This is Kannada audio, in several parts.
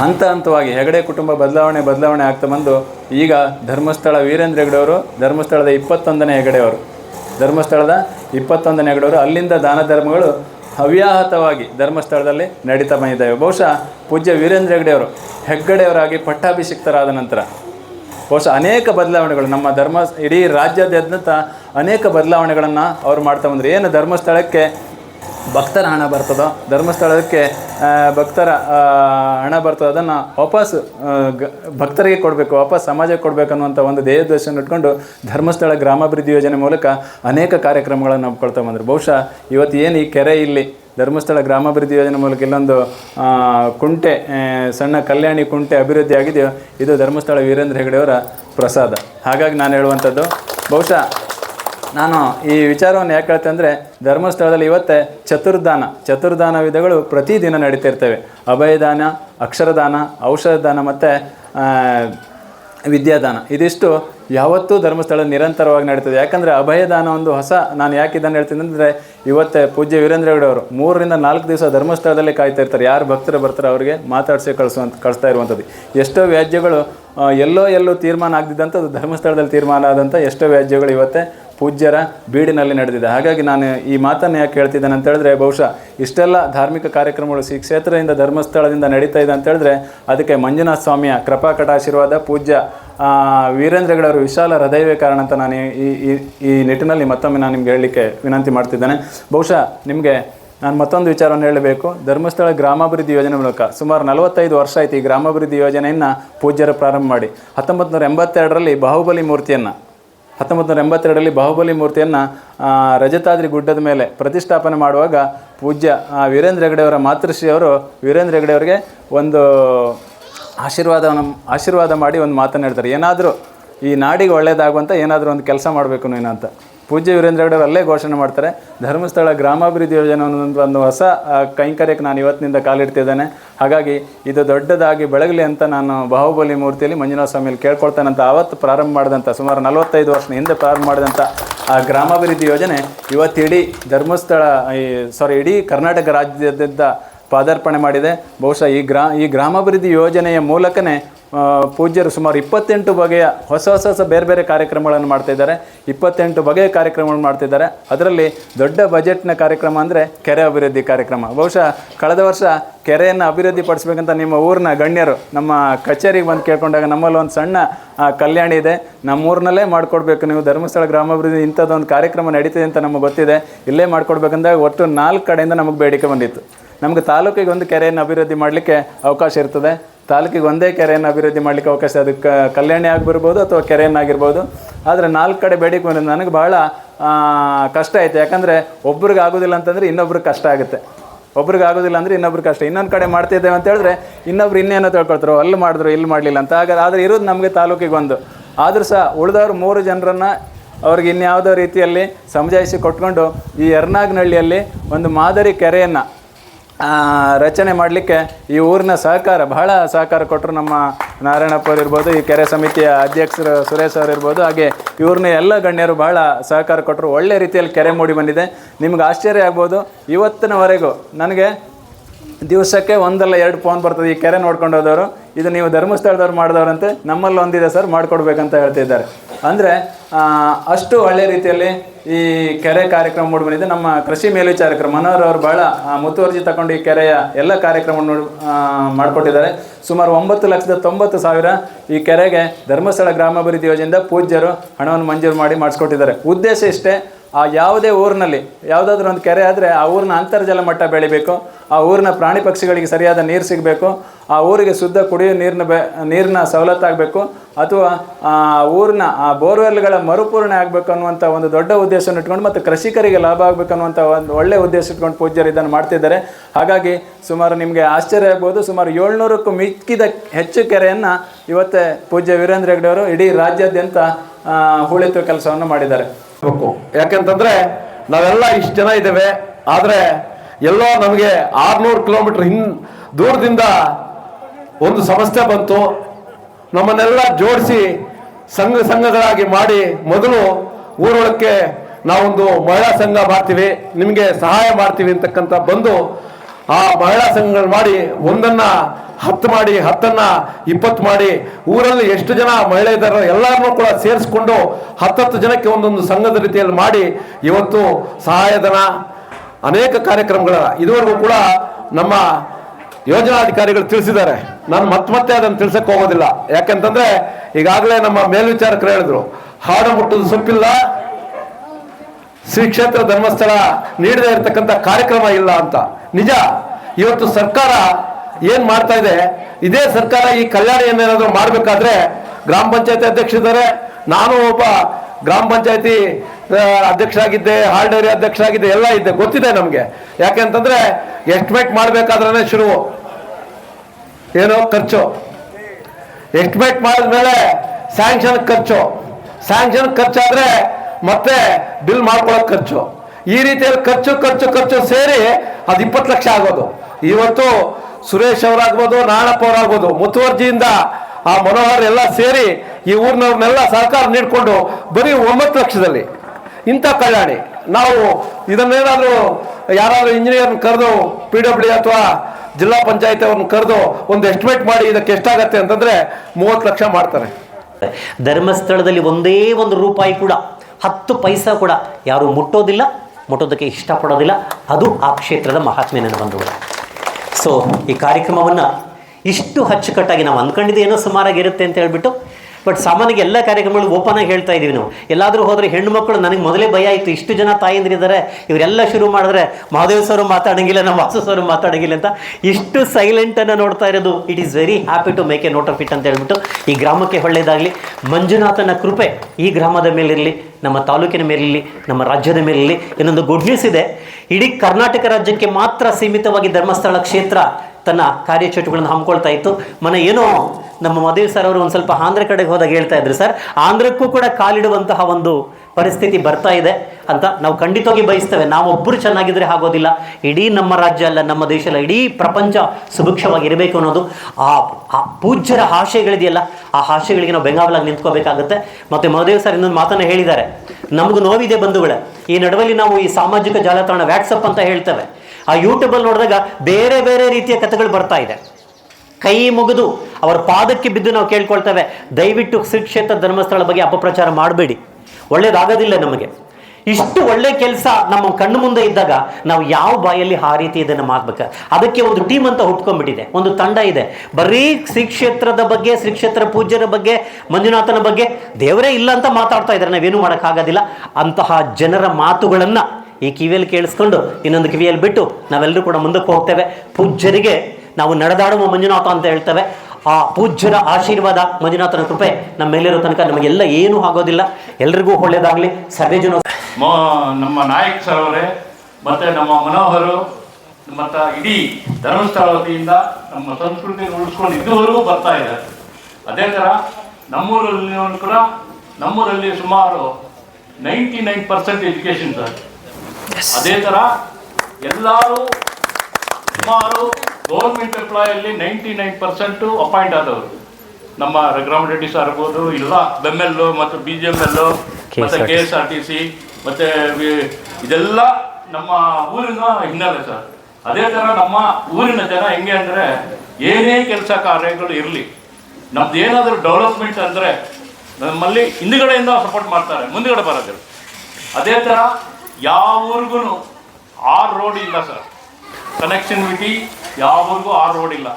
ಹಂತ ಹಂತವಾಗಿ ಹೆಗಡೆ ಕುಟುಂಬ ಬದಲಾವಣೆ ಬದಲಾವಣೆ ಆಗ್ತಾ ಬಂದು ಈಗ ಧರ್ಮಸ್ಥಳ ವೀರೇಂದ್ರ ಹೆಗಡೆಯವರು ಧರ್ಮಸ್ಥಳದ ಇಪ್ಪತ್ತೊಂದನೇ ಹೆಗಡೆಯವರು ಧರ್ಮಸ್ಥಳದ ಇಪ್ಪತ್ತೊಂದನೇ ಹೆಗಡೆಯವರು ಅಲ್ಲಿಂದ ದಾನ ಧರ್ಮಗಳು ಅವ್ಯಾಹತವಾಗಿ ಧರ್ಮಸ್ಥಳದಲ್ಲಿ ನಡೀತಾ ಬಂದಿದ್ದಾವೆ. ಬಹುಶಃ ಪೂಜ್ಯ ವೀರೇಂದ್ರ ಹೆಗಡೆಯವರು ಹೆಗ್ಗಡೆಯವರಾಗಿ ಪಟ್ಟಾಭಿಷಿಕ್ತರಾದ ನಂತರ ಬಹುಶಃ ಅನೇಕ ಬದಲಾವಣೆಗಳು ನಮ್ಮ ಧರ್ಮ ಇಡೀ ರಾಜ್ಯಾದ್ಯಂತ ಅನೇಕ ಬದಲಾವಣೆಗಳನ್ನು ಅವ್ರು ಮಾಡ್ತಾ ಬಂದರು. ಏನು ಧರ್ಮಸ್ಥಳಕ್ಕೆ ಭಕ್ತರ ಹಣ ಬರ್ತದೋ ಧರ್ಮಸ್ಥಳಕ್ಕೆ ಭಕ್ತರ ಹಣ ಬರ್ತದೋ ಅದನ್ನು ವಾಪಸ್ ಆ, ಗ- ಭಕ್ತರಿಗೆ ಕೊಡಬೇಕು ವಾಪಸ್ ಸಮಾಜಕ್ಕೆ ಕೊಡಬೇಕು ಅನ್ನುವಂಥ ಒಂದು ಧ್ಯೇಯೋದ್ದೇಶನ ಇಟ್ಕೊಂಡು ಧರ್ಮಸ್ಥಳ ಗ್ರಾಮಾಭಿವೃದ್ಧಿ ಯೋಜನೆ ಮೂಲಕ ಅನೇಕ ಕಾರ್ಯಕ್ರಮಗಳನ್ನು ಕೊಡ್ತಾ ಬಂದರು ಬಹುಶಃ ಇವತ್ತು ಏನು ಈ ಕೆರೆ ಇಲ್ಲಿ ಧರ್ಮಸ್ಥಳ ಗ್ರಾಮಾಭಿವೃದ್ಧಿ ಯೋಜನೆ ಮೂಲಕ ಇಲ್ಲೊಂದು ಕುಂಟೆ ಸಣ್ಣ ಕಲ್ಯಾಣಿ ಕುಂಟೆ ಅಭಿವೃದ್ಧಿ ಆಗಿದೆಯೋ ಇದು ಧರ್ಮಸ್ಥಳ ವೀರೇಂದ್ರ ಹೆಗಡೆಯವರ ಪ್ರಸಾದ. ಹಾಗಾಗಿ ನಾನು ಹೇಳುವಂಥದ್ದು ಬಹುಶಃ ನಾನು ಈ ವಿಚಾರವನ್ನು ಯಾಕೆ ಹೇಳ್ತೇನೆ ಅಂದರೆ, ಧರ್ಮಸ್ಥಳದಲ್ಲಿ ಇವತ್ತೇ ಚತುರ್ದಾನ ಚತುರ್ದಾನ ವಿಧಗಳು ಪ್ರತಿದಿನ ನಡೀತಿರ್ತವೆ. ಅಭಯದಾನ, ಅಕ್ಷರದಾನ, ಔಷಧದಾನ ಮತ್ತು ವಿದ್ಯಾದಾನ. ಇದಿಷ್ಟು ಯಾವತ್ತೂ ಧರ್ಮಸ್ಥಳ ನಿರಂತರವಾಗಿ ನಡೀತದೆ. ಯಾಕಂದರೆ ಅಭಯದಾನ ಒಂದು ಹೊಸ, ನಾನು ಯಾಕೆ ಇದನ್ನು ಹೇಳ್ತೀನಿ ಅಂದರೆ, ಇವತ್ತೇ ಪೂಜ್ಯ ವೀರೇಂದ್ರ ಹೆಗಡೆ ಅವರು ಮೂರರಿಂದ ನಾಲ್ಕು ದಿವಸ ಧರ್ಮಸ್ಥಳದಲ್ಲೇ ಕಾಯ್ತಾ ಇರ್ತಾರೆ ಯಾರು ಭಕ್ತರು ಬರ್ತಾರೆ ಅವರಿಗೆ ಮಾತಾಡಿಸಿ ಕಳಿಸುವಂತ ಕಳಿಸ್ತಾ ಇರುವಂಥದ್ದು. ಎಷ್ಟೋ ವ್ಯಾಜ್ಯಗಳು ಎಲ್ಲೋ ಎಲ್ಲೋ ತೀರ್ಮಾನ ಆಗದಿದ್ದಂಥದ್ದು ಧರ್ಮಸ್ಥಳದಲ್ಲಿ ತೀರ್ಮಾನ ಆದಂಥ ಎಷ್ಟೋ ವ್ಯಾಜ್ಯಗಳು ಇವತ್ತೇ ಪೂಜ್ಯರ ಬೀಡಿನಲ್ಲಿ ನಡೆದಿದೆ. ಹಾಗಾಗಿ ನಾನು ಈ ಮಾತನ್ನು ಯಾಕೆ ಹೇಳ್ತಿದ್ದೇನೆ ಅಂತ ಹೇಳಿದ್ರೆ ಬಹುಶಃ ಇಷ್ಟೆಲ್ಲ ಧಾರ್ಮಿಕ ಕಾರ್ಯಕ್ರಮಗಳು ಈ ಕ್ಷೇತ್ರದಿಂದ ಧರ್ಮಸ್ಥಳದಿಂದ ನಡೀತಾ ಇದೆ ಅಂತ ಹೇಳಿದ್ರೆ ಅದಕ್ಕೆ ಮಂಜುನಾಥ ಸ್ವಾಮಿಯ ಕೃಪಾಕಟ ಆಶೀರ್ವಾದ ಪೂಜ್ಯ ವೀರೇಂದ್ರಗಳವರು ವೀರೇಂದ್ರ ವಿಶಾಲ ಹೃದಯವೇ ಕಾರಣ ಅಂತ ನಾನು ಈ ಈ ನಿಟ್ಟಿನಲ್ಲಿ ಮತ್ತೊಮ್ಮೆ ನಾನು ನಿಮ್ಗೆ ಹೇಳಲಿಕ್ಕೆ ವಿನಂತಿ ಮಾಡ್ತಿದ್ದೇನೆ. ಬಹುಶಃ ನಿಮಗೆ ನಾನು ಮತ್ತೊಂದು ವಿಚಾರವನ್ನು ಹೇಳಬೇಕು. ಧರ್ಮಸ್ಥಳ ಗ್ರಾಮಾಭಿವೃದ್ಧಿ ಯೋಜನೆ ಮೂಲಕ ಸುಮಾರು ನಲವತ್ತೈದು ವರ್ಷ ಆಯ್ತು ಈ ಗ್ರಾಮಾಭಿವೃದ್ಧಿ ಯೋಜನೆಯನ್ನು ಪೂಜ್ಯರು ಪ್ರಾರಂಭ ಮಾಡಿ. ಹತ್ತೊಂಬತ್ತು ನೂರ ಎಂಬತ್ತೆರಡರಲ್ಲಿ ಬಾಹುಬಲಿ ಮೂರ್ತಿಯನ್ನು ಹತ್ತೊಂಬತ್ತು ನೂರ ಎಂಬತ್ತೆರಡರಲ್ಲಿ ಬಾಹುಬಲಿ ಮೂರ್ತಿಯನ್ನು ರಜತಾದ್ರಿ ಗುಡ್ಡದ ಮೇಲೆ ಪ್ರತಿಷ್ಠಾಪನೆ ಮಾಡುವಾಗ ಪೂಜ್ಯ ವೀರೇಂದ್ರ ಹೆಗಡೆಯವರ ಮಾತೃಶ್ರೀಯವರು ವೀರೇಂದ್ರ ಹೆಗಡೆಯವರಿಗೆ ಒಂದು ಆಶೀರ್ವಾದವನ್ನು ಆಶೀರ್ವಾದ ಮಾಡಿ ಒಂದು ಮಾತನ್ನು ಹೇಳ್ತಾರೆ. ಏನಾದರೂ ಈ ನಾಡಿಗೆ ಒಳ್ಳೆಯದಾಗುವಂಥ ಏನಾದರೂ ಒಂದು ಕೆಲಸ ಮಾಡಬೇಕು ನೀನು ಅಂತ. ಪೂಜ್ಯ ವೀರೇಂದ್ರ ಗೌಡರು ಅಲ್ಲೇ ಘೋಷಣೆ ಮಾಡ್ತಾರೆ. ಧರ್ಮಸ್ಥಳ ಗ್ರಾಮಾಭಿವೃದ್ಧಿ ಯೋಜನೆ ಒಂದು ಹೊಸ ಕೈಂಕರ್ಯಕ್ಕೆ ನಾನು ಇವತ್ತಿನಿಂದ ಕಾಲಿಡ್ತಿದ್ದೇನೆ. ಹಾಗಾಗಿ ಇದು ದೊಡ್ಡದಾಗಿ ಬೆಳಗಲಿ ಅಂತ ನಾನು ಬಾಹುಬಲಿ ಮೂರ್ತಿಯಲ್ಲಿ ಮಂಜುನಾಥ ಸ್ವಾಮಿಯಲ್ಲಿ ಕೇಳ್ಕೊಳ್ತಾನಂತ ಆವತ್ತು ಪ್ರಾರಂಭ ಮಾಡಿದಂಥ ಸುಮಾರು ನಲವತ್ತೈದು ವರ್ಷ ಹಿಂದೆ ಪ್ರಾರಂಭ ಮಾಡಿದಂಥ ಆ, ಗ್ರಾಮಾಭಿವೃದ್ಧಿ ಯೋಜನೆ ಇವತ್ತು ಧರ್ಮಸ್ಥಳ, ಈ ಸಾರಿ ಇಡೀ ಕರ್ನಾಟಕ ರಾಜ್ಯದಿಂದ ಪಾದಾರ್ಪಣೆ ಮಾಡಿದೆ. ಬಹುಶಃ ಈ ಗ್ರಾ, ಈ ಗ್ರಾಮಾಭಿವೃದ್ಧಿ ಯೋಜನೆಯ ಮೂಲಕನೇ ಪೂಜ್ಯರು ಸುಮಾರು ಇಪ್ಪತ್ತೆಂಟು ಬಗೆಯ ಹೊಸ ಹೊಸ ಹೊಸ ಬೇರೆ ಬೇರೆ ಕಾರ್ಯಕ್ರಮಗಳನ್ನು ಮಾಡ್ತಾ ಇದ್ದಾರೆ. ಇಪ್ಪತ್ತೆಂಟು ಬಗೆಯ ಕಾರ್ಯಕ್ರಮಗಳನ್ನು ಮಾಡ್ತಿದ್ದಾರೆ ಅದರಲ್ಲಿ ದೊಡ್ಡ ಬಜೆಟ್ನ ಕಾರ್ಯಕ್ರಮ ಅಂದರೆ ಕೆರೆ ಅಭಿವೃದ್ಧಿ ಕಾರ್ಯಕ್ರಮ. ಬಹುಶಃ ಕಳೆದ ವರ್ಷ ಕೆರೆಯನ್ನು ಅಭಿವೃದ್ಧಿ ಪಡಿಸ್ಬೇಕಂತ ನಿಮ್ಮ ಊರಿನ ಗಣ್ಯರು, ನಮ್ಮ ಕಚೇರಿಗೆ ಬಂದು ಕೇಳ್ಕೊಂಡಾಗ ನಮ್ಮಲ್ಲಿ ಒಂದು ಸಣ್ಣ ಕಲ್ಯಾಣಿ ಇದೆ. ನಮ್ಮೂರಿನಲ್ಲೇ ಮಾಡಿಕೊಡ್ಬೇಕು ನೀವು. ಧರ್ಮಸ್ಥಳ ಗ್ರಾಮಾಭಿವೃದ್ಧಿ ಇಂಥದ್ದೊಂದು ಕಾರ್ಯಕ್ರಮ ನಡೀತಿದೆ ಅಂತ ನಮಗೆ ಗೊತ್ತಿದೆ. ಇಲ್ಲೇ ಮಾಡಿಕೊಡ್ಬೇಕಂದಾಗ ಒಟ್ಟು ನಾಲ್ಕು ಕಡೆಯಿಂದ ನಮಗೆ ಬೇಡಿಕೆ ಬಂದಿತ್ತು. ನಮಗೆ ತಾಲೂಕಿಗೆ ಒಂದು ಕೆರೆಯನ್ನು ಅಭಿವೃದ್ಧಿ ಮಾಡಲಿಕ್ಕೆ ಅವಕಾಶ ಇರ್ತದೆ. ತಾಲೂಕಿಗೆ ಒಂದೇ ಕೆರೆಯನ್ನು ಅಭಿವೃದ್ಧಿ ಮಾಡಲಿಕ್ಕೆ ಅವಕಾಶ ಅದಕ್ಕೆ ಕಲ್ಯಾಣಿ ಆಗಿರ್ಬೋದು ಅಥವಾ ಕೆರೆಯನ್ನಾಗಿರ್ಬೋದು. ಆದರೆ ನಾಲ್ಕು ಕಡೆ ಬೇಡಿಕೆ ಬಂದಿದ್ದು ನನಗೆ ಬಹಳ ಕಷ್ಟ ಐತೆ. ಯಾಕಂದರೆ ಒಬ್ರಿಗೆ ಆಗೋದಿಲ್ಲ ಅಂತಂದರೆ ಇನ್ನೊಬ್ರಿಗೆ ಕಷ್ಟ ಆಗುತ್ತೆ. ಒಬ್ರಿಗೆ ಆಗೋದಿಲ್ಲ ಅಂದರೆ ಇನ್ನೊಬ್ರಿಗೆ ಕಷ್ಟ. ಇನ್ನೊಂದು ಕಡೆ ಮಾಡ್ತಿದ್ದೇವೆ ಅಂತ ಹೇಳಿದ್ರೆ ಇನ್ನೊಬ್ರು ಇನ್ನೇನೋ ತಿಳ್ಕೊಳ್ತಾರೆ. ಅಲ್ಲಿ ಮಾಡಿದ್ರು ಇಲ್ಲಿ ಮಾಡಲಿಲ್ಲ ಅಂತ. ಹಾಗಾದ್ರೆ ಆದರೆ ಇರೋದು ನಮಗೆ ತಾಲೂಕಿಗೆ ಒಂದು. ಆದರೂ ಸಹ ಉಳಿದವರು ಮೂರು ಜನರನ್ನು ಅವ್ರಿಗೆ ಇನ್ಯಾವುದೋ ರೀತಿಯಲ್ಲಿ ಸಮಜಾಯಿಸಿ ಕೊಟ್ಕೊಂಡು ಈ ಎರ್ನಾಗ್ನಹಳ್ಳಿಯಲ್ಲಿ ಒಂದು ಮಾದರಿ ಕೆರೆಯನ್ನು ರಚನೆ ಮಾಡಲಿಕ್ಕೆ ಈ ಊರಿನ ಸಹಕಾರ, ಬಹಳ ಸಹಕಾರ ಕೊಟ್ಟರು ನಮ್ಮ ನಾರಾಯಣಪ್ಪ ಇರ್ಬೋದು, ಈ ಕೆರೆ ಸಮಿತಿಯ ಅಧ್ಯಕ್ಷರು ಸುರೇಶ್ ಅವರು ಇರ್ಬೋದು, ಹಾಗೆ ಇವ್ರನ್ನ ಎಲ್ಲ ಗಣ್ಯರು ಬಹಳ ಸಹಕಾರ ಕೊಟ್ಟರು ಒಳ್ಳೆ ರೀತಿಯಲ್ಲಿ ಕೆರೆ ಮೂಡಿ ಬಂದಿದೆ. ನಿಮ್ಗೆ ಆಶ್ಚರ್ಯ ಆಗ್ಬೋದು, ಇವತ್ತಿನವರೆಗೂ ನನಗೆ ದಿವಸಕ್ಕೆ ಒಂದಲ್ಲ ಎರಡು ಫೋನ್ ಬರ್ತದೆ. ಈ ಕೆರೆ ನೋಡ್ಕೊಂಡು ಹೋದವರು, ಇದು ನೀವು ಧರ್ಮಸ್ಥಳದವ್ರು ಮಾಡಿದವರಂತೆ, ನಮ್ಮಲ್ಲಿ ಒಂದಿದೆ ಸರ್, ಮಾಡಿಕೊಡ್ಬೇಕಂತ ಹೇಳ್ತಿದ್ದಾರೆ. ಅಂದರೆ ಅಷ್ಟು ಒಳ್ಳೆ ರೀತಿಯಲ್ಲಿ ಈ ಕೆರೆ ಕಾರ್ಯಕ್ರಮ ಮೂಡಿ ಬಂದಿದೆ. ನಮ್ಮ ಕೃಷಿ ಮೇಲ್ವಿಚಾರಕರು ಮನೋಹರ್ ಅವರು ಬಹಳ ಮುತುವರ್ಜಿ ತಗೊಂಡು ಈ ಕೆರೆಯ ಎಲ್ಲ ಕಾರ್ಯಕ್ರಮವನ್ನು ನೋಡಿ ಮಾಡಿಕೊಟ್ಟಿದ್ದಾರೆ. ಸುಮಾರು ಒಂಬತ್ತು ಲಕ್ಷದ ತೊಂಬತ್ತು ಸಾವಿರ ಈ ಕೆರೆಗೆ ಧರ್ಮಸ್ಥಳ ಗ್ರಾಮಾಭಿವೃದ್ಧಿ ಯೋಜನೆಯಿಂದ ಪೂಜ್ಯರು ಹಣವನ್ನು ಮಂಜೂರು ಮಾಡಿ ಮಾಡಿಸ್ಕೊಟ್ಟಿದ್ದಾರೆ. ಉದ್ದೇಶ ಇಷ್ಟೇ ಆ ಯಾವುದೇ ಊರಿನಲ್ಲಿ ಯಾವುದಾದ್ರೂ ಒಂದು ಕೆರೆ ಆದರೆ ಆ ಊರಿನ ಅಂತರ್ಜಲ ಮಟ್ಟ ಬೆಳಿಬೇಕು, ಆ ಊರಿನ ಪ್ರಾಣಿ ಪಕ್ಷಿಗಳಿಗೆ ಸರಿಯಾದ ನೀರು ಸಿಗಬೇಕು, ಆ ಊರಿಗೆ ಶುದ್ಧ ಕುಡಿಯೋ ನೀರಿನ ಬೆ, ನೀರಿನ ಸವಲತ್ತಾಗಬೇಕು ಅಥವಾ ಆ ಊರಿನ ಆ ಬೋರ್ವೆಲ್ಗಳ ಮರುಪೂರಣೆ ಆಗಬೇಕು ಅನ್ನುವಂಥ ಒಂದು ದೊಡ್ಡ ಉದ್ದೇಶವನ್ನು ಇಟ್ಕೊಂಡು ಮತ್ತು ಕೃಷಿಕರಿಗೆ ಲಾಭ ಆಗಬೇಕು ಅನ್ನುವಂಥ ಒಂದು ಒಳ್ಳೆಯ ಉದ್ದೇಶ ಇಟ್ಕೊಂಡು ಪೂಜ್ಯರು ಇದನ್ನು ಮಾಡ್ತಿದ್ದಾರೆ. ಹಾಗಾಗಿ ಸುಮಾರು ನಿಮಗೆ ಆಶ್ಚರ್ಯ ಆಗ್ಬೋದು, ಸುಮಾರು ಏಳ್ನೂರಕ್ಕೂ ಮಿಕ್ಕಿದ ಹೆಚ್ಚು ಕೆರೆಯನ್ನು ಇವತ್ತೇ ಪೂಜ್ಯ ವೀರೇಂದ್ರ ಹೆಗ್ಡೆ ಅವರು ಇಡೀ ರಾಜ್ಯಾದ್ಯಂತ ಹೂಳೆತ್ತುವ ಕೆಲಸವನ್ನು ಮಾಡಿದ್ದಾರೆ. ಯಾಕಂತಂದ್ರೆ ನಾವೆಲ್ಲ ಇಷ್ಟು ಜನ ಇದ್ದೇವೆ, ಆದರೆ ಎಲ್ಲೋ ನಮಗೆ ಆರ್ನೂರು ಕಿಲೋಮೀಟರ್ ಹಿನ್, ದೂರದಿಂದ ಒಂದು ಸಮಸ್ಯೆ ಬಂತು. ನಮ್ಮನ್ನೆಲ್ಲ ಜೋಡಿಸಿ ಸಂಘ ಸಂಘಗಳಾಗಿ ಮಾಡಿ ಮೊದಲು ಊರೊಳಕ್ಕೆ ನಾವೊಂದು ಮಹಿಳಾ ಸಂಘ ಮಾಡ್ತೀವಿ, ನಿಮಗೆ ಸಹಾಯ ಮಾಡ್ತೀವಿ ಅಂತಕ್ಕಂಥ ಬಂದು ಆ ಮಹಿಳಾ ಸಂಘಗಳು ಮಾಡಿ ಒಂದನ್ನ ಹತ್ತು ಮಾಡಿ, ಹತ್ತನ್ನ ಇಪ್ಪತ್ತು ಮಾಡಿ, ಊರಲ್ಲಿ ಎಷ್ಟು ಜನ ಮಹಿಳೆ ಇದ್ದಾರೋ ಎಲ್ಲರನ್ನೂ ಕೂಡ ಸೇರಿಸ್ಕೊಂಡು ಹತ್ತತ್ತು ಜನಕ್ಕೆ ಒಂದೊಂದು ಸಂಘದ ರೀತಿಯಲ್ಲಿ ಮಾಡಿ ಇವತ್ತು ಸಹಾಯಧನ, ಅನೇಕ ಕಾರ್ಯಕ್ರಮಗಳ ಇದುವರೆಗೂ ಕೂಡ ನಮ್ಮ ಯೋಜನಾಧಿಕಾರಿಗಳು ತಿಳಿಸಿದ್ದಾರೆ. ನಾನು ಮತ್ತೆ ಮತ್ತೆ ಅದನ್ನು ತಿಳಿಸಕ್ಕೆ ಹೋಗೋದಿಲ್ಲ. ಯಾಕೆಂತಂದ್ರೆ ಈಗಾಗಲೇ ನಮ್ಮ ಮೇಲ್ವಿಚಾರಕರು ಹೇಳಿದ್ರು, ಹಾಡು ಮುಟ್ಟುದು ಸೊಪ್ಪಿಲ್ಲ, ಶ್ರೀ ಕ್ಷೇತ್ರ ಧರ್ಮಸ್ಥಳ ನೀಡದೇ ಇರತಕ್ಕಂಥ ಕಾರ್ಯಕ್ರಮ ಇಲ್ಲ ಅಂತ. ನಿಜ, ಇವತ್ತು ಸರ್ಕಾರ ಏನ್ ಮಾಡ್ತಾ ಇದೆ? ಇದೇ ಸರ್ಕಾರ ಈ ಕಲ್ಯಾಣ ಏನೇನಾದ್ರೂ ಮಾಡ್ಬೇಕಾದ್ರೆ ಗ್ರಾಮ ಪಂಚಾಯತಿ ಅಧ್ಯಕ್ಷರಿದ್ದಾರೆ ನಾನು ಒಬ್ಬ ಗ್ರಾಮ ಪಂಚಾಯತಿ ಹಾರ್ಡ್ ಏರಿಯಾ ಅಧ್ಯಕ್ಷ ಆಗಿದ್ದೆ ಎಲ್ಲ ಇದ್ದೆ. ಗೊತ್ತಿದೆ ನಮಗೆ. ಯಾಕೆಂತಂದ್ರೆ ಎಸ್ಟಿಮೇಟ್ ಮಾಡ್ಬೇಕಾದ್ರೆ ಶುರು. ಏನೋ? ಖರ್ಚು. ಎಸ್ಟಿಮೇಟ್ ಮಾಡಿದ್ಮೇಲೆ ಸ್ಯಾಂಕ್ಷನ್ ಖರ್ಚು. ಸ್ಯಾಂಕ್ಷನ್ ಖರ್ಚಾದ್ರೆ ಮತ್ತೆ ಬಿಲ್ ಮಾಡ್ಕೊಳಕ್ ಖರ್ಚು. ಈ ರೀತಿಯಲ್ಲಿ ಖರ್ಚು ಖರ್ಚು ಖರ್ಚು ಸೇರಿ ಅದು ಇಪ್ಪತ್ತು ಲಕ್ಷ ಆಗೋದು. ಇವತ್ತು ಸುರೇಶ್ ಅವರಾಗ್ಬೋದು, ನಾಣಪ್ಪ ಅವರಾಗ್ಬೋದು, ಮುತುವರ್ಜಿಯಿಂದ ಆ ಮನೋಹರ್ ಎಲ್ಲ ಸೇರಿ ಈ ಊರಿನವ್ರನ್ನೆಲ್ಲ ಸಹಕಾರ ನೀಡಿಕೊಂಡು ಬರೀ ಒಂಬತ್ತು ಲಕ್ಷದಲ್ಲಿ. ಇಂಥ ಕಲ್ಯಾಣಿ. ನಾವು ಇದನ್ನೇನಾದರೂ ಯಾರಾದರೂ ಇಂಜಿನಿಯರ್ ಕರೆದು ಪಿ ಡಬ್ಲ್ಯೂ ಅಥವಾ ಜಿಲ್ಲಾ ಪಂಚಾಯತ್ ಅವ್ರನ್ನ ಕರೆದು ಒಂದು ಎಸ್ಟಿಮೇಟ್ ಮಾಡಿ ಇದಕ್ಕೆ ಎಷ್ಟಾಗತ್ತೆ ಅಂತಂದರೆ ಮೂವತ್ತು ಲಕ್ಷ ಮಾಡ್ತಾರೆ. ಧರ್ಮಸ್ಥಳದಲ್ಲಿ ಒಂದೇ ಒಂದು ರೂಪಾಯಿ ಕೂಡ, ಹತ್ತು ಪೈಸಾ ಕೂಡ ಯಾರು ಮುಟ್ಟೋದಿಲ್ಲ, ಮುಟ್ಟೋದಕ್ಕೆ ಇಷ್ಟಪಡೋದಿಲ್ಲ. ಅದು ಆ ಕ್ಷೇತ್ರದ ಮಹಾತ್ಮೆ ಬಂದು ಸೊ ಈ ಕಾರ್ಯಕ್ರಮವನ್ನು ಇಷ್ಟು ಅಚ್ಚುಕಟ್ಟಾಗಿ ನಾವು ಅಂದ್ಕೊಂಡಿದ್ದು ಏನೋ ಸುಮಾರಾಗಿರುತ್ತೆ ಅಂತ ಹೇಳ್ಬಿಟ್ಟು ಬಟ್ ಸಾಮಾನ್ಯ ಎಲ್ಲ ಕಾರ್ಯಕ್ರಮಗಳು ಓಪನ್ ಆಗಿ ಹೇಳ್ತಾ ಇದೀವಿ ನಾವು. ಎಲ್ಲಾದರೂ ಹೋದರೆ ಹೆಣ್ಣು ಮಕ್ಕಳು ನನಗೆ ಮೊದಲೇ ಭಯ ಆಯಿತು. ಇಷ್ಟು ಜನ ತಾಯಂದಿರಿದ್ದಾರೆ ಇವರೆಲ್ಲ ಶುರು ಮಾಡಿದ್ರೆ ಮಹಾದೇವ್ ಸರ್ ಮಾತಾಡಂಗಿಲ್ಲ, ನಮ್ಮ ವಾಸು ಸರ್ ಮಾತಾಡಂಗಿಲ್ಲ ಅಂತ ಇಷ್ಟು ಸೈಲೆಂಟನ್ನು ನೋಡ್ತಾ ಇರೋದು. It is very happy to make a note of it ಅಂತ ಹೇಳ್ಬಿಟ್ಟು ಈ ಗ್ರಾಮಕ್ಕೆ ಒಳ್ಳೆಯದಾಗಲಿ ಮಂಜುನಾಥನ ಕೃಪೆ ಈ ಗ್ರಾಮದ ಮೇಲಿರಲಿ, ನಮ್ಮ ತಾಲೂಕಿನ ಮೇಲಿರಲಿ, ನಮ್ಮ ರಾಜ್ಯದ ಮೇಲಿರಲಿ. ಇನ್ನೊಂದು ಗುಡ್ ನ್ಯೂಸ್ ಇದೆ. ಇಡೀ ಕರ್ನಾಟಕ ರಾಜ್ಯಕ್ಕೆ ಮಾತ್ರ ಸೀಮಿತವಾಗಿ ಧರ್ಮಸ್ಥಳ ಕ್ಷೇತ್ರ ತನ್ನ ಕಾರ್ಯಚಟುಗಳನ್ನು ಹಮ್ಮಿಕೊಳ್ತಾ ಇತ್ತು. ಮನೆ ಏನೋ ನಮ್ಮ ಮದುವೆ ಸರ್ ಅವರು ಒಂದು ಸ್ವಲ್ಪ ಆಂಧ್ರ ಕಡೆಗೆ ಹೋದಾಗ ಹೇಳ್ತಾ ಇದ್ರು ಸರ್ ಆಂಧ್ರಕ್ಕೂ ಕೂಡ ಕಾಲಿಡುವಂತಹ ಒಂದು ಪರಿಸ್ಥಿತಿ ಬರ್ತಾ ಇದೆ ಅಂತ ನಾವು ಖಂಡಿತವಾಗಿ ಬಯಸ್ತೇವೆ. ನಾವೊಬ್ಬರು ಚೆನ್ನಾಗಿದ್ರೆ ಆಗೋದಿಲ್ಲ. ಇಡೀ ನಮ್ಮ ರಾಜ್ಯ ಅಲ್ಲ, ನಮ್ಮ ದೇಶ ಅಲ್ಲ, ಇಡೀ ಪ್ರಪಂಚ ಸುಭಿಕ್ಷವಾಗಿರಬೇಕು ಅನ್ನೋದು ಆ ಆ ಪೂಜ್ಯರ ಆಶಯಗಳಿದೆಯಲ್ಲ ಆ ಆಶಯಗಳಿಗೆ ನಾವು ಬೆಂಗಾವಲಾಗಿ ನಿಂತ್ಕೋಬೇಕಾಗುತ್ತೆ. ಮತ್ತೆ ಮಹದೇವ್ ಸರ್ ಇನ್ನೊಂದು ಮಾತನ್ನು ಹೇಳಿದ್ದಾರೆ. ನಮಗೂ ನೋವಿದೆ ಬಂಧುಗಳೇ, ಈ ನಡುವಲ್ಲಿ ನಾವು ಈ ಸಾಮಾಜಿಕ ಜಾಲತಾಣ ವ್ಯಾಟ್ಸಪ್ ಅಂತ ಹೇಳ್ತೇವೆ. ಆ ಯೂಟ್ಯೂಬಲ್ಲಿ ನೋಡಿದಾಗ ಬೇರೆ ಬೇರೆ ರೀತಿಯ ಕಥೆಗಳು ಬರ್ತಾ ಇದೆ. ಕೈ ಮುಗಿದು ಅವರ ಪಾದಕ್ಕೆ ಬಿದ್ದು ನಾವು ಕೇಳ್ಕೊಳ್ತೇವೆ, ದಯವಿಟ್ಟು ಶ್ರೀ ಕ್ಷೇತ್ರ ಧರ್ಮಸ್ಥಳ ಬಗ್ಗೆ ಅಪಪ್ರಚಾರ ಮಾಡಬೇಡಿ. ಒಳ್ಳೇದಾಗೋದಿಲ್ಲ ನಮಗೆ. ಇಷ್ಟು ಒಳ್ಳೆ ಕೆಲಸ ನಮ್ಮ ಕಣ್ಣು ಮುಂದೆ ಇದ್ದಾಗ ನಾವು ಯಾವ ಬಾಯಲ್ಲಿ ಆ ರೀತಿ ಇದನ್ನು ಮಾಡ್ಬೇಕು? ಅದಕ್ಕೆ ಒಂದು ಟೀಮ್ ಅಂತ ಹುಟ್ಕೊಂಡ್ಬಿಟ್ಟಿದೆ. ಒಂದು ತಂಡ ಇದೆ. ಬರೀ ಶ್ರೀ ಕ್ಷೇತ್ರದ ಬಗ್ಗೆ ಶ್ರೀ ಕ್ಷೇತ್ರ ಪೂಜ್ಯರ ಬಗ್ಗೆ, ಮಂಜುನಾಥನ ಬಗ್ಗೆ ದೇವರೇ ಇಲ್ಲ ಅಂತ ಮಾತಾಡ್ತಾ ಇದ್ದಾರೆ. ನಾವೇನು ಮಾಡೋಕ್ಕಾಗೋದಿಲ್ಲ. ಅಂತಹ ಜನರ ಮಾತುಗಳನ್ನು ಈ ಕಿವಿಯಲ್ಲಿ ಕೇಳಿಸ್ಕೊಂಡು ಇನ್ನೊಂದು ಕಿವಿಯಲ್ಲಿ ಬಿಟ್ಟು ನಾವೆಲ್ಲರೂ ಕೂಡ ಮುಂದಕ್ಕೆ ಹೋಗ್ತೇವೆ. ಪೂಜ್ಯರಿಗೆ ನಾವು ನಡೆದಾಡುವ ಮಂಜುನಾಥ ಅಂತ ಹೇಳ್ತೇವೆ. ಆ ಪೂಜ್ಯರ ಆಶೀರ್ವಾದ ಮಂಜುನಾಥನ ಕೃಪೆ ನಮ್ಮ ಮೇಲಿರೋ ತನಕ ನಮಗೆಲ್ಲ ಏನೂ ಆಗೋದಿಲ್ಲ. ಎಲ್ರಿಗೂ ಒಳ್ಳೆಯದಾಗಲಿ ಸರ್ವೇ ಜನ ನಮ್ಮ ನಾಯಕ್ ಸರ್ ಅವರೇ, ಮತ್ತೆ ನಮ್ಮ ಮನೋಹರು, ಮತ್ತು ಇಡೀ ಧರ್ಮಸ್ಥಳ ವತಿಯಿಂದ ನಮ್ಮ ಸಂಸ್ಕೃತಿ ಉಳಿಸ್ಕೊಂಡು ಇದುವರೆಗೂ ಬರ್ತಾ ಇದ್ದಾರೆ ಅದೇ ಥರ ನಮ್ಮೂರಲ್ಲಿ ಕೂಡ, ನಮ್ಮೂರಲ್ಲಿ ಸುಮಾರು ninety nine percent education sir ಅದೇ ತರ ಎಲ್ಲರೂ ಸುಮಾರು ಗೌರ್ಮೆಂಟ್ ಎಂಪ್ಲಾಯಲ್ಲಿ ನೈಂಟಿ ನೈನ್ ಪರ್ಸೆಂಟ್ ಅಪಾಯಿಂಟ್ ಆದವರು. ನಮ್ಮ ರಘುರಾಮ ರೆಡ್ಡಿ ಸರ್ ಇರ್ಬೋದು ಇಲ್ಲ ಬೆಮ್ಮೆಲ್ಲು ಮತ್ತು ಬಿ ಜಿ ಎಂ ಎಲ್ ಮತ್ತು K S R T C ಮತ್ತು ಇದೆಲ್ಲ ನಮ್ಮ ಊರಿನ ಹಿನ್ನೆಲೆ ಸರ್ ಅದೇ ತರ ನಮ್ಮ ಊರಿನ ಜನ ಹೆಂಗೆ ಅಂದ್ರೆ ಏನೇ ಕೆಲಸ ಕಾರ್ಯಗಳು ಇರಲಿ ನಮ್ದು ಏನಾದರೂ ಡೆವಲಪ್ಮೆಂಟ್ ಅಂದ್ರೆ ನಮ್ಮಲ್ಲಿ ಹಿಂದುಗಡೆಯಿಂದ ಸಪೋರ್ಟ್ ಮಾಡ್ತಾರೆ ಮುಂದುಗಡೆ ಬರೋದಿಲ್ಲ. ಅದೇ ತರ ಯಾವ ಊರಿಗೂ ಆರು ರೋಡ್ ಇಲ್ಲ ಸರ್ ಕನೆಕ್ಷನ್ವಿಟಿ ಯಾವ ಊರಿಗೂ ಆ ರೋಡ್ ಇಲ್ಲ.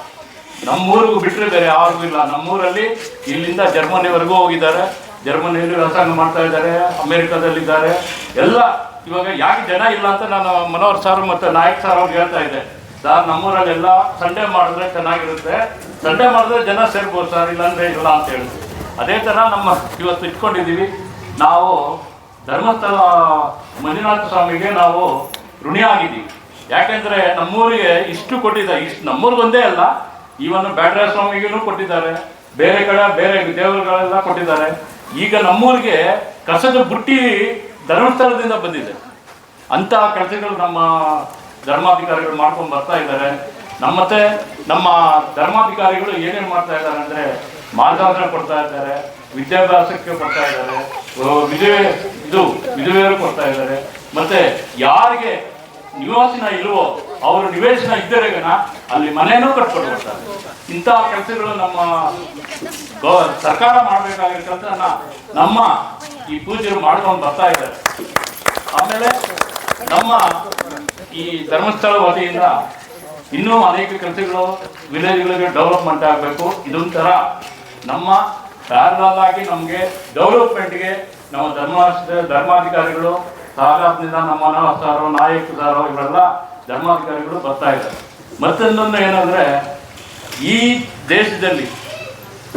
ನಮ್ಮೂರಿಗೂ ಬಿಟ್ಟರೆ ಬೇರೆ ಯಾರಿಗೂ ಇಲ್ಲ. ನಮ್ಮೂರಲ್ಲಿ ಇಲ್ಲಿಂದ ಜರ್ಮನಿವರೆಗೂ ಹೋಗಿದ್ದಾರೆ. ಜರ್ಮನಿಯಲ್ಲಿ ವ್ಯವಸಾಯ ಮಾಡ್ತಾ ಇದ್ದಾರೆ, ಅಮೇರಿಕಾದಲ್ಲಿದ್ದಾರೆ. ಎಲ್ಲ ಇವಾಗ ಯಾಕೆ ಜನ ಇಲ್ಲ ಅಂತ ನಾನು ಮನೋಹರ್ ಸರ್ ಮತ್ತು ನಾಯಕ್ ಸರ್ ಅವ್ರಿಗೆ ಹೇಳ್ತಾ ಇದ್ದೆ. ಸರ್ ನಮ್ಮೂರಲ್ಲೆಲ್ಲ ಸಂಡೇ ಮಾಡಿದ್ರೆ ಚೆನ್ನಾಗಿರುತ್ತೆ. ಸಂಡೇ ಮಾಡಿದ್ರೆ ಜನ ಸೇರ್ಬೋದು ಸರ್ ಇಲ್ಲಾಂದರೆ ಇಲ್ಲ ಅಂತ ಹೇಳಿದ್ರು ಅದೇ ಥರ ನಮ್ಮ ಇವತ್ತು ಇಟ್ಕೊಂಡಿದ್ದೀವಿ. ನಾವು ಧರ್ಮಸ್ಥಳ ಮಂಜುನಾಥ ಸ್ವಾಮಿಗೆ ನಾವು ಋಣಿಯಾಗಿದ್ದೀವಿ. ಯಾಕೆಂದ್ರೆ ನಮ್ಮೂರಿಗೆ ಇಷ್ಟು ಕೊಟ್ಟಿದ್ದಾರೆ. ಇಷ್ಟು ನಮ್ಮೂರಿಗೊಂದೇ ಅಲ್ಲ ಈವನ್ ಬ್ಯಾಡ್ರ ಸ್ವಾಮಿಗೂ ಕೊಟ್ಟಿದ್ದಾರೆ. ಬೇರೆ ಕಡೆ, ಬೇರೆ ದೇವರುಗಳೆಲ್ಲ ಕೊಟ್ಟಿದ್ದಾರೆ. ಈಗ ನಮ್ಮೂರಿಗೆ ಕಸದ ಬುಟ್ಟಿ ಧರ್ಮಸ್ಥಳದಿಂದ ಬಂದಿದೆ. ಅಂತ ಕೆಲಸಗಳು ನಮ್ಮ ಧರ್ಮಾಧಿಕಾರಿಗಳು ಮಾಡ್ಕೊಂಡು ಬರ್ತಾ ಇದ್ದಾರೆ. ನಮ್ಮತ್ತೆ, ನಮ್ಮ ಧರ್ಮಾಧಿಕಾರಿಗಳು ಏನೇನು ಮಾಡ್ತಾ ಇದ್ದಾರೆ ಅಂದ್ರೆ ಮಾರ್ಗದರ್ಶನ ಕೊಡ್ತಾ ಇದ್ದಾರೆ, ವಿದ್ಯಾಭ್ಯಾಸಕ್ಕೆ ಕೊಡ್ತಾ ಇದ್ದಾರೆ. ವಿಜಯ ಇದು ವಿಧವೆಯರು ಕೊಡ್ತಾ ಇದ್ದಾರೆ. ಮತ್ತೆ ಯಾರಿಗೆ ನಿವಾಸಿನ ಇಲ್ವೋ ಅವರು ನಿವೇಶನ ಇದ್ದರೆಗನ ಅಲ್ಲಿ ಮನೆಯೂ ಕಟ್ಕೊಂಡು ಬರ್ತಾರೆ ಇಂತಹ ಕೆಲಸಗಳು ನಮ್ಮ ಸರ್ಕಾರ ಮಾಡಬೇಕಾಗಿರ್ತಕ್ಕಂಥ ನಮ್ಮ ಈ ಪೂಜೆರು ಮಾಡ್ಕೊಂಡು ಬರ್ತಾ ಇದ್ದಾರೆ. ಆಮೇಲೆ ನಮ್ಮ ಈ ಧರ್ಮಸ್ಥಳ ವತಿಯಿಂದ ಇನ್ನೂ ಅನೇಕ ಕೆಲಸಗಳು ವಿಲೇಜ್ಗಳಿಗೆ ಡೆವಲಪ್ಮೆಂಟ್ ಆಗಬೇಕು. ಇದೊಂಥರ ನಮ್ಮ ಪ್ಯಾರಲಾಗಿ ನಮಗೆ ಡೆವಲಪ್ಮೆಂಟ್ಗೆ ನಮ್ಮ ಧರ್ಮ ಧರ್ಮಾಧಿಕಾರಿಗಳು ಸಾಗಾತ್ನಿಂದ ನಮ್ಮ ಮನೋಹರ್ ಸಾರು ನಾಯಕ್ ಇವರೆಲ್ಲ ಧರ್ಮಾಧಿಕಾರಿಗಳು ಬರ್ತಾ ಇದ್ದಾರೆ. ಮತ್ತೊಂದೊಂದು ಏನಂದ್ರೆ, ಈ ದೇಶದಲ್ಲಿ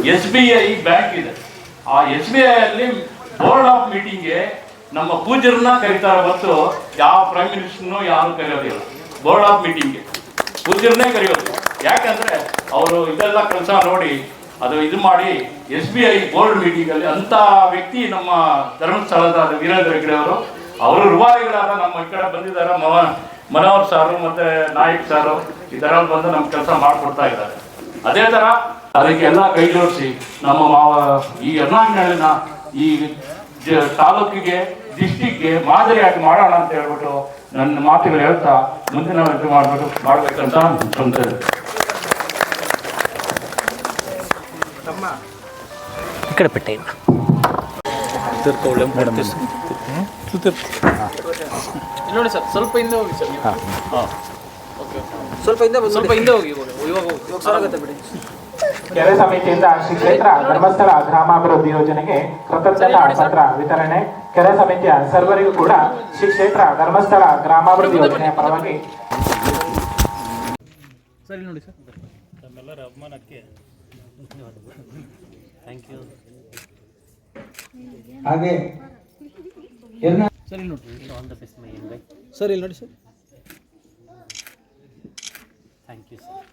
ಎಸ್ ಬಿ ಐ ಬ್ಯಾಂಕ್ ಇದೆ. ಆ ಎಸ್ ಬಿ ಐ ಅಲ್ಲಿ ಬೋರ್ಡ್ ಆಫ್ ಮೀಟಿಂಗ್ಗೆ ನಮ್ಮ ಪೂಜ್ಯರನ್ನ ಕರೀತಾರೆ ಮತ್ತು ಯಾವ ಪ್ರೈಮ್ ಮಿನಿಸ್ಟರ್ನು ಯಾರು ಕರೆಯೋದಿಲ್ಲ. Board of ಮೀಟಿಂಗ್ಗೆ. ಪೂಜ್ಯರನ್ನೇ ಕರೆಯೋದು. ಯಾಕಂದ್ರೆ, ಅವರು ಇದೆಲ್ಲ ಕೆಲಸ ನೋಡಿ ಅದು ಇದು ಮಾಡಿ S B I board meeting ಅಲ್ಲಿ ಅಂತ ವ್ಯಕ್ತಿ ನಮ್ಮ ಧರ್ಮಸ್ಥಳದ ವೀರೇಂದ್ರ ಹೆಗ್ಡೆ ಅವರು. ಅವರು ರೂವಾರಿಗಳಾದ ನಮ್ಮ ಈ ಕಡೆ ಬಂದಿದ್ದಾರೆ. ಮವ ಮನೋಹರ್ ಸಾರು ಮತ್ತೆ ನಾಯಕ್ ಸಾರು ಇದರಲ್ಲಿ ಬಂದು ನಮ್ಮ ಕೆಲಸ ಮಾಡಿಕೊಡ್ತಾ ಇದ್ದಾರೆ. ಅದೇ ತರ ಅದಕ್ಕೆಲ್ಲ ಕೈ ಜೋಡಿಸಿ ನಮ್ಮ ಮಾವ ಈ ಎರ್ನಾಡಿನ ಈ ತಾಲೂಕಿಗೆ ಡಿಸ್ಟಿಕ್ಗೆ ಮಾದರಿಯಾಗಿ ಮಾಡೋಣ ಅಂತ ಹೇಳ್ಬಿಟ್ಟು ನನ್ನ ಮಾತುಗಳು ಹೇಳ್ತಾ ಮುಂದಿನ ಇದು ಮಾಡಬೇಕು ಮಾಡ್ಬೇಕಂತ ಪೆಟ್ಟೆ ಇಲ್ಲ ನೋಡಿ ಸರ್ ಸ್ವಲ್ಪ ಹಿಂದೆ ಹೋಗಿ ಸರ್ ಸ್ವಲ್ಪ ಹಿಂದೆ ಸ್ವಲ್ಪ ಹಿಂದೆ ಹೋಗಿ ಇವಾಗ ಹೋಗಿ. ಬಿಡಿ. ಕೆರೆ ಸಮಿತಿಯಿಂದ ಶ್ರೀ ಕ್ಷೇತ್ರ ಧರ್ಮಸ್ಥಳ ಗ್ರಾಮಾಭಿವೃದ್ಧಿ ಯೋಜನೆಗೆ ಕೃತಜ್ಞತಾ ಪತ್ರ ವಿತರಣೆ. ಕೆರೆ ಸಮಿತಿಯ ಸರ್ವರಿಗೂ ಕೂಡ ಶ್ರೀ ಕ್ಷೇತ್ರ ಧರ್ಮಸ್ಥಳ ಗ್ರಾಮಾಭಿವೃದ್ಧಿ ಯೋಜನೆಯ ಪರವಾಗಿ ಹಾಗೆ ಮೈ ಸರ್ ಇಲ್ಲಿ ನೋಡಿ sir thank you sir. Thank you